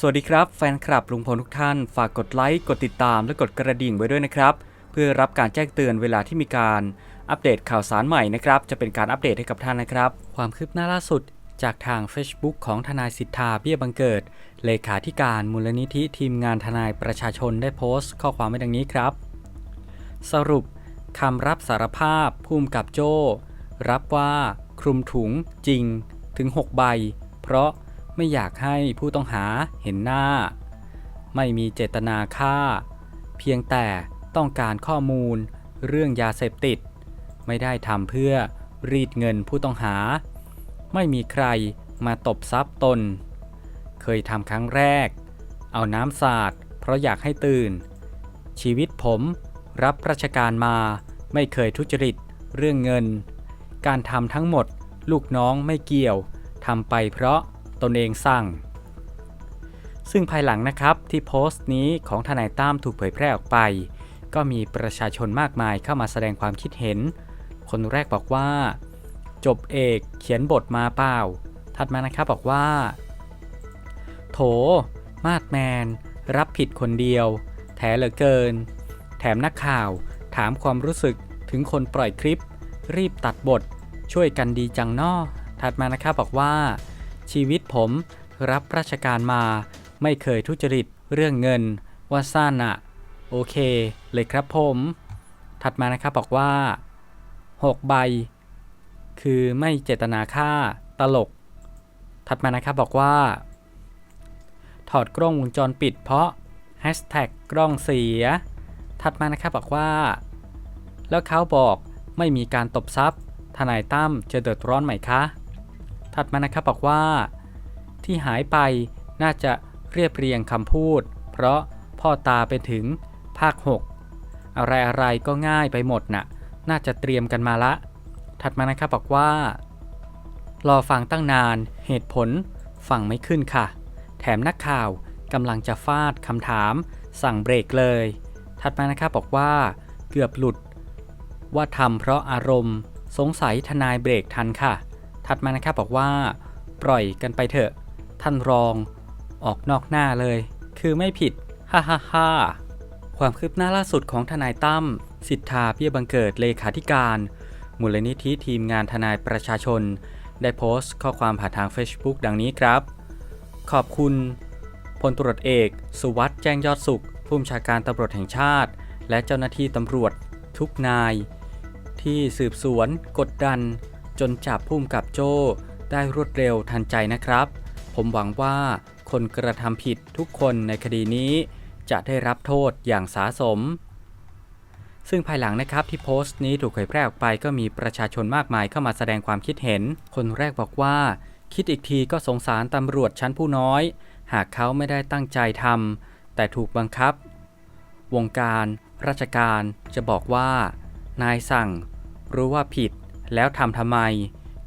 สวัสดีครับแฟนคลับลุงพลทุกท่าน ฝากกดไลค์ กดติดตามและกดกระดิ่งไว้ด้วยนะครับ เพื่อรับการแจ้งเตือนเวลาที่มีการอัปเดตข่าวสารใหม่นะครับ จะเป็นการอัปเดตให้กับท่านนะครับ ความคืบหน้าล่าสุดจากทาง Facebook ของทนายสิทธาเบี้ยบังเกิด เลขาธิการมูลนิธิทีมงานทนายประชาชนได้โพสต์ ข้อความไว้ดังนี้ครับ สรุปคำรับสารภาพภูมิกับโจ้ รับว่าคลุมถุงจริงถึง 6 ใบ เพราะ ไม่อยากให้ผู้ต้องหาเห็นหน้า ไม่มีเจตนาฆ่า เพียงแต่ต้องการข้อมูลเรื่องยาเสพติด ไม่ได้ทำเพื่อรีดเงินผู้ต้องหา ไม่มีใครมาตบทรัพย์ตน เคยทำครั้งแรก เอาน้ำสาดเพราะอยากให้ตื่น ชีวิตผมรับราชการมาไม่เคยทุจริตเรื่องเงิน การทำทั้งหมดลูกน้องไม่เกี่ยวทำไปเพราะ ตนเองสั่งซึ่งภายหลังนะครับที่โพสต์นี้ของทนายตั้มถูกเผยแพร่ออกไป ก็มีประชาชนมากมายเข้ามาแสดงความคิดเห็น คนแรกบอกว่า จบเอกเขียนบทมาเปล่า ถัดมานะครับบอกว่า โถ มาดแมน รับผิดคนเดียว แถเหลือเกิน แถมนักข่าว ถามความรู้สึกถึงคนปล่อยคลิป รีบตัดบท ช่วยกันดีจังนอถัดมานะครับบอกว่า ชีวิตผมรับราชการมา ไม่เคยทุจริตเรื่องเงิน ว่าสั้นอะโอเค เลยครับผม ถัดมานะครับบอกว่า 6 ใบ คือไม่เจตนาฆ่าตลก ถัดมานะครับบอกว่า ถอดกล้องวงจรปิดเพราะ Hashtag กล้องเสีย ถัดมานะครับบอกว่า แล้วเขาบอกไม่มีการตบทรัพย์ทนายตั้มจะเดือดร้อนไหมคะ ถัดมานะครับบอกว่า ที่หายไปน่าจะเรียบเรียงคำพูด เพราะพ่อตาไปถึงภาค 6 อะไรอะไรก็ง่ายไปหมดน่ะ น่าจะเตรียมกันมาละ ถัดมานะครับบอกว่า รอฟังตั้งนานเหตุผลฟังไม่ขึ้นค่ะ แถมนักข่าวกำลังจะฟาดคำถาม สั่งเบรกเลย ถัดมานะครับบอกว่า เกือบหลุด ว่าทำเพราะอารมณ์ สงสัยทนายเบรกทันค่ะ ถัดมานะครับบอกว่า ปล่อยกันไปเถอะ ท่านรอง ออกนอกหน้าเลย คือไม่ผิด ฮ่าฮ่าฮ่าความคืบหน้าล่าสุดของทนายตั้มสิทธาเบี้ยบังเกิดเลขาธิการ มูลนิธิทีมงานทนายประชาชน ได้โพสต์ข้อความผ่านทาง Facebook ดังนี้ครับ ขอบคุณพลตรวจเอก สุวัสด์แจ้งยอดสุข ผู้บัญชาการตำรวจแห่งชาติ และเจ้าหน้าที่ตำรวจทุกนาย ที่สืบสวน กดดัน จนจับพุ่มกับโจ้ได้รวดเร็วทันใจนะครับ ผมหวังว่าคนกระทำผิดทุกคนในคดีนี้ จะได้รับโทษอย่างสาสม ซึ่งภายหลังนะครับที่โพสต์นี้ถูกเผยแพร่ออกไปก็มีประชาชนมากมายเข้ามาแสดงความคิดเห็น คนแรกบอกว่า คิดอีกทีก็สงสารตำรวจชั้นผู้น้อย หากเขาไม่ได้ตั้งใจทำแต่ถูกบังคับ วงการ ราชการจะบอกว่า นายสั่ง รู้ว่าผิด แล้วทำทำไม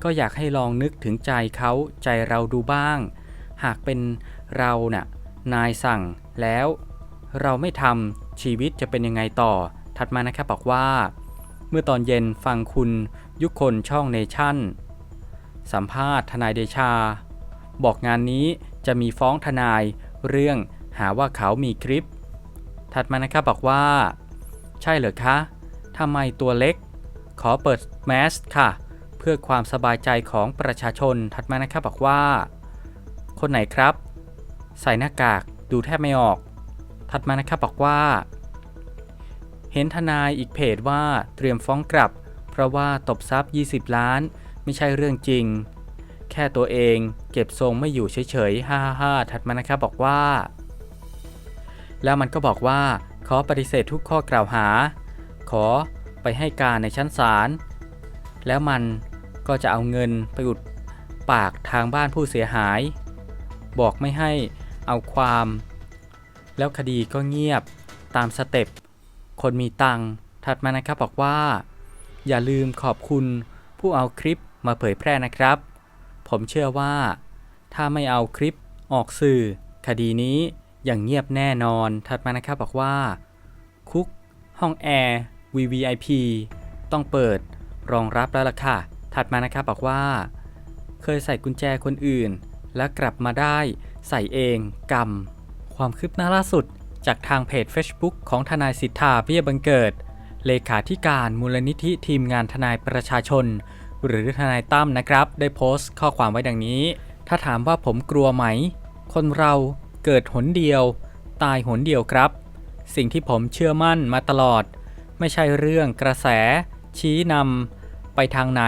ก็อยากให้ลองนึกถึงใจเขาใจเราดูบ้าง หากเป็นเราน่ะนายสั่งแล้ว เราไม่ทำชีวิตจะเป็นยังไงต่อ ถัดมานะครับบอกว่า เมื่อตอนเย็นฟังคุณยุคนช่องเนชั่น สัมภาษณ์ทนายเดชา บอกงานนี้จะมีฟ้องทนายเรื่องหาว่าเขามีคลิป ถัดมานะครับบอกว่า ใช่เหรอคะทำไมตัวเล็ก ขอเปิดแมสค่ะ เพื่อความสบายใจของประชาชนถัดมานะครับบอกว่า คนไหนครับ ใส่หน้ากากดูแทบไม่ออก ถัดมานะครับบอกว่า เห็นทนายอีกเพจว่าเตรียมฟ้องกลับ เพราะว่าตบทรัพย์ 20 ล้าน ไม่ใช่เรื่องจริง แค่ตัวเองเก็บทรงไม่อยู่เฉยๆ ฮ่าฮ่าๆถัดมานะครับบอกว่า แล้วมันก็บอกว่าขอปฏิเสธทุกข้อกล่าวหา ขอ ไปให้การในชั้นศาล แล้วมันก็จะเอาเงินไปอุดปากทางบ้านผู้เสียหาย บอกไม่ให้เอาความ แล้วคดีก็เงียบตามสเต็ป คนมีตังค์ถัดมานะครับบอกว่า อย่าลืมขอบคุณผู้เอาคลิปมาเผยแพร่นะครับ ผมเชื่อว่า ถ้าไม่เอาคลิปออกสื่อ คดีนี้อย่างเงียบแน่นอน ถัดมานะครับบอกว่า คุก ห้องแอร์ VVIP ต้องเปิดรองรับแล้วล่ะค่ะ ถัดมานะครับบอกว่า เคยใส่กุญแจคนอื่น และกลับมาได้ใส่เองกรรม ความคืบหน้าล่าสุดจากทางเพจ Facebook ของทนายสิทธาเบี้ยบังเกิด เลขาธิการมูลนิธิทีมงานทนายประชาชน หรือทนายตั้มนะครับ ได้โพสต์ข้อความไว้ดังนี้ ถ้าถามว่าผมกลัวไหม คนเราเกิดหนเดียว ตายหนเดียวครับ สิ่งที่ผมเชื่อมั่นมาตลอด ไม่ใช่เรื่องกระแส ชี้นำไปทางไหน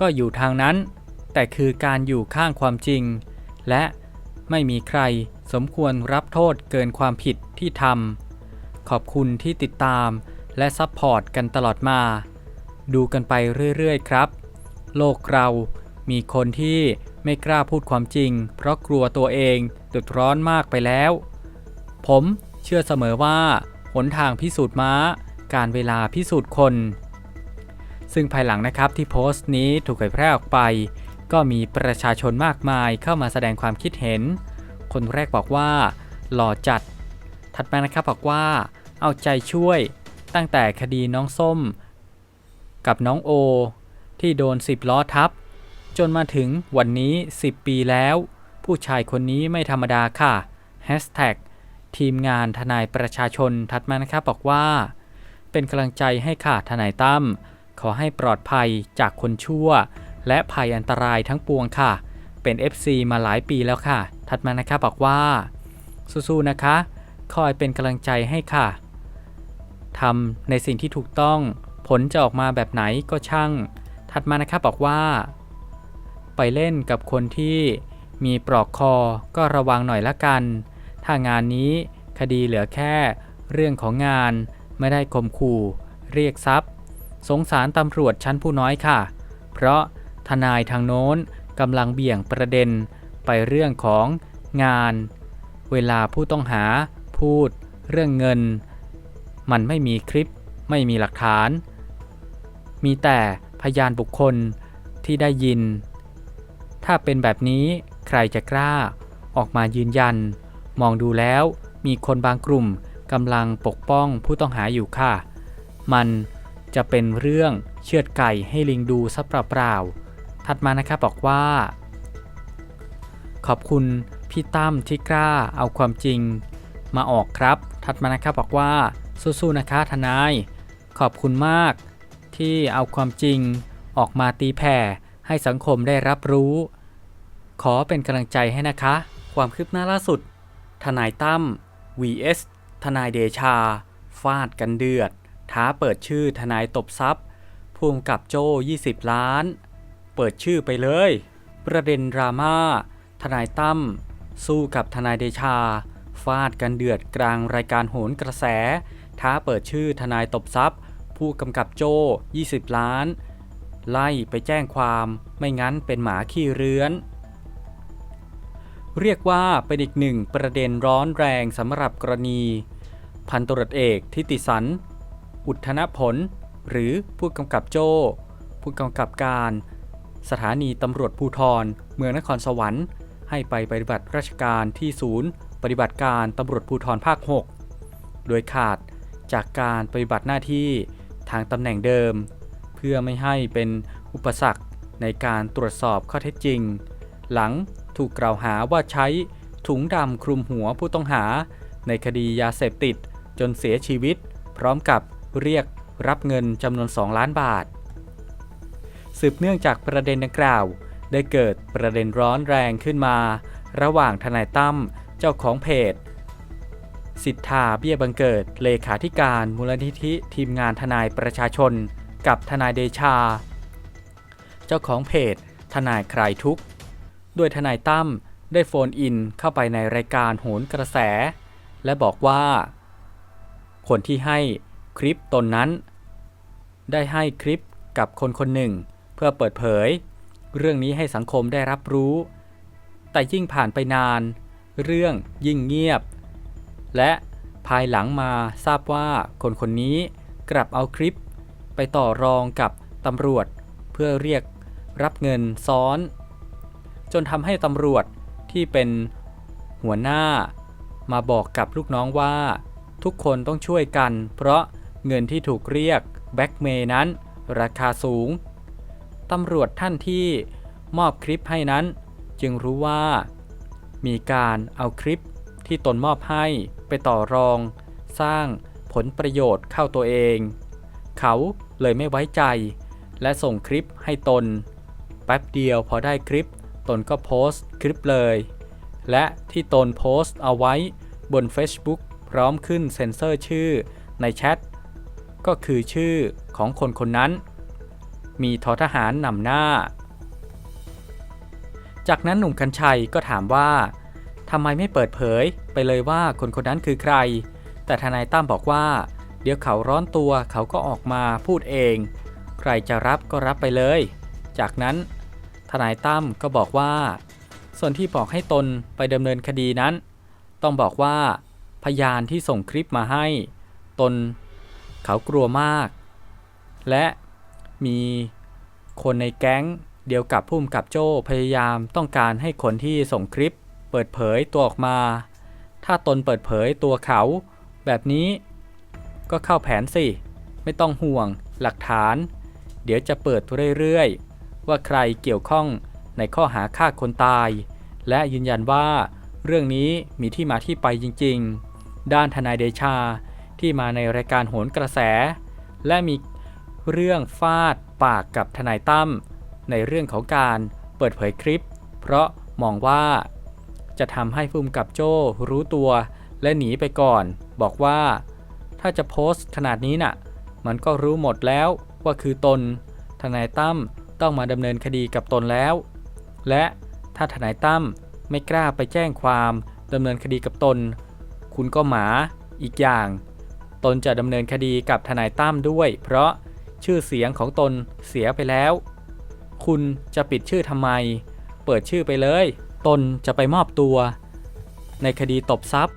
ก็อยู่ทางนั้น แต่คือการอยู่ข้างความจริง และไม่มีใครสมควรรับโทษเกินความผิดที่ทำขอบคุณที่ติดตามและซัพพอร์ตกันตลอดมา ดูกันไปเรื่อยๆครับ โลกเรามีคนที่ไม่กล้าพูดความจริง เพราะกลัวตัวเองเดือดร้อนมากไปแล้ว ผมเชื่อเสมอว่า หนทางพิสูจน์ม้า การเวลาพิสูจน์คน ซึ่งภายหลังนะครับที่โพสต์นี้ถูกเผยแพร่ออกไป ก็มีประชาชนมากมายเข้ามาแสดงความคิดเห็น คนแรกบอกว่า หล่อจัด ถัดมานะครับบอกว่า เอาใจช่วย ตั้งแต่คดีน้องส้ม กับน้องโอ ที่โดน10ล้อทับ จนมาถึงวันนี้ 10 ปีแล้ว ผู้ชายคนนี้ไม่ธรรมดาค่ะ Hashtag ทีมงานทนายประชาชนถัดมานะครับบอกว่า เป็นกำลังใจให้ค่ะทนายตั้มขอให้ปลอดภัยจากคนชั่ว และภัยอันตรายทั้งปวงค่ะ เป็น FC มาหลายปีแล้วค่ะ ถัดมานะครับอกว่า สู้ๆนะคะ คอยเป็นกำลังใจให้ค่ะทำในสิ่งที่ถูกต้อง ผลจะออกมาแบบไหนก็ช่าง ถัดมานะครับบอกว่า ไปเล่นกับคนที่มีปลอกคอก็ระวังหน่อยละกัน ถ้างานนี้คดีเหลือแค่เรื่องของงาน ไม่ได้ข่มขู่เรียกทรัพย์ สงสารตำรวจชั้นผู้น้อยค่ะ เพราะทนายทางโน้นกำลังเบี่ยงประเด็นไปเรื่องของงาน เวลาผู้ต้องหาพูดเรื่องเงิน มันไม่มีคลิปไม่มีหลักฐาน มีแต่พยานบุคคลที่ได้ยิน ถ้าเป็นแบบนี้ใครจะกล้าออกมายืนยัน มองดูแล้วมีคนบางกลุ่ม กำลังปกป้องผู้ต้องหาอยู่ค่ะ มันจะเป็นเรื่องเชือดไก่ให้ลิงดูซะเปล่าๆถัดมานะครับบอกว่า ขอบคุณพี่ตั้มที่กล้าเอาความจริงมาออกครับ ถัดมานะครับบอกว่าสู้ๆนะคะทนาย ขอบคุณมากที่เอาความจริงออกมาตีแผ่ให้สังคมได้รับรู้ ขอเป็นกำลังใจให้นะคะ ความคืบหน้าล่าสุด ทนายตั้ม vs ทนายเดชา ฟาดกันเดือด ท้าเปิดชื่อทนายตบทรัพย์ภูมิกับโจ้20 ล้าน เปิดชื่อไปเลย ประเด็นดราม่า ทนายตั้ม สู้กับทนายเดชา ฟาดกันเดือดกลางรายการโหนกระแส ท้าเปิดชื่อทนายตบทรัพย์ ผู้กำกับโจ้20 ล้าน ไล่ไปแจ้งความ ไม่งั้นเป็นหมาขี้เรื้อน เรียกว่าเป็นอีกหนึ่งประเด็นร้อนแรงสำหรับกรณี พันตรวจเอกทิติสัน อุทธนผล หรือผู้กำกับโจ้ ผู้กำกับการ สถานีตำรวจภูทร เมืองนครสวรรค์ ให้ไปปฏิบัติราชการที่ศูนย์ ปฏิบัติการตำรวจภูทรภาค 6 โดยขาดจากการปฏิบัติหน้าที่ทางตำแหน่งเดิม เพื่อไม่ให้เป็นอุปสรรคในการตรวจสอบข้อเท็จจริง หลัง ถูกกล่าวหาว่าใช้ถุงดำคลุมหัวผู้ต้องหา ในคดียาเสพติดจนเสียชีวิต พร้อมกับเรียกรับเงินจำนวน 2 ล้านบาท สืบเนื่องจากประเด็นดังกล่าว ได้เกิดประเด็นร้อนแรงขึ้นมา ระหว่างทนายตั้มเจ้าของเพจ สิทธาเบี้ยบังเกิดเลขาธิการมูลนิธิทีมงานทนายประชาชน กับทนายเดชา เจ้าของเพจทนายคลายทุกข์ โดยทนายตั้มได้โฟนอินเข้าไปในรายการโหนกระแส และบอกว่า คนที่ให้คลิปตนนั้น ได้ให้คลิปกับคนคนหนึ่ง เพื่อเปิดเผย เรื่องนี้ให้สังคมได้รับรู้ แต่ยิ่งผ่านไปนาน เรื่องยิ่งเงียบ และภายหลังมาทราบว่าคนคนนี้กลับเอาคลิป ไปต่อรองกับตำรวจ เพื่อเรียกรับเงินซ้อน จนทำให้ตำรวจที่เป็นหัวหน้า มาบอกกับลูกน้องว่า ทุกคนต้องช่วยกัน เพราะเงินที่ถูกเรียกแบ็กเมย์นั้น ราคาสูง ตำรวจท่านที่มอบคลิปให้นั้น จึงรู้ว่า มีการเอาคลิปที่ตนมอบให้ไปต่อรอง สร้างผลประโยชน์เข้าตัวเอง เขาเลยไม่ไว้ใจ และส่งคลิปให้ตน แป๊บเดียวพอได้คลิป ตนก็โพสต์คลิปเลย และที่ตนโพสต์เอาไว้บน Facebook พร้อมขึ้นเซ็นเซอร์ชื่อในแชทก็คือชื่อของคนคนนั้น มีทอทหารนำหน้า จากนั้นหนุ่มกัญชัยก็ถามว่าทำไมไม่เปิดเผยไปเลยว่าคนคนนั้นคือใคร แต่ทนายตั้มบอกว่า เดี๋ยวเขาร้อนตัวเขาก็ออกมาพูดเอง ใครจะรับก็รับไปเลย จากนั้น ทนายตั้มก็บอกว่า ส่วนที่บอกให้ตนไปดำเนินคดีนั้น ต้องบอกว่า พยานที่ส่งคลิปมาให้ ตนเขากลัวมาก และมีคนในแก๊งเดียวกับพุ่มกับโจ้พยายามต้องการให้คนที่ส่งคลิป เปิดเผยตัวออกมา ถ้าตนเปิดเผยตัวเขา แบบนี้ ก็เข้าแผนสิ ไม่ต้องห่วงหลักฐาน เดี๋ยวจะเปิดเรื่อยๆ ว่าใครเกี่ยวข้องในข้อหาฆ่าคนตาย และยืนยันว่าเรื่องนี้มีที่มาที่ไปจริง ๆ ด้านทนายเดชาที่มาในรายการโหนกระแส และมีเรื่องฟาดปากกับทนายตั้มในเรื่องของการเปิดเผยคลิป เพราะมองว่าจะทำให้ภูมิกับโจ้รู้ตัวและหนีไปก่อน บอกว่าถ้าจะโพสต์ขนาดนี้น่ะ มันก็รู้หมดแล้วว่าคือตน ทนายตั้ม ต้องมาดำเนินคดีกับตนแล้ว และถ้าทนายตั้มไม่กล้าไปแจ้งความดำเนินคดีกับตน คุณก็หมาอีกอย่าง ตนจะดำเนินคดีกับทนายตั้มด้วย เพราะชื่อเสียงของตนเสียไปแล้ว คุณจะปิดชื่อทำไม เปิดชื่อไปเลย ตนจะไปมอบตัว ในคดีตบทรัพย์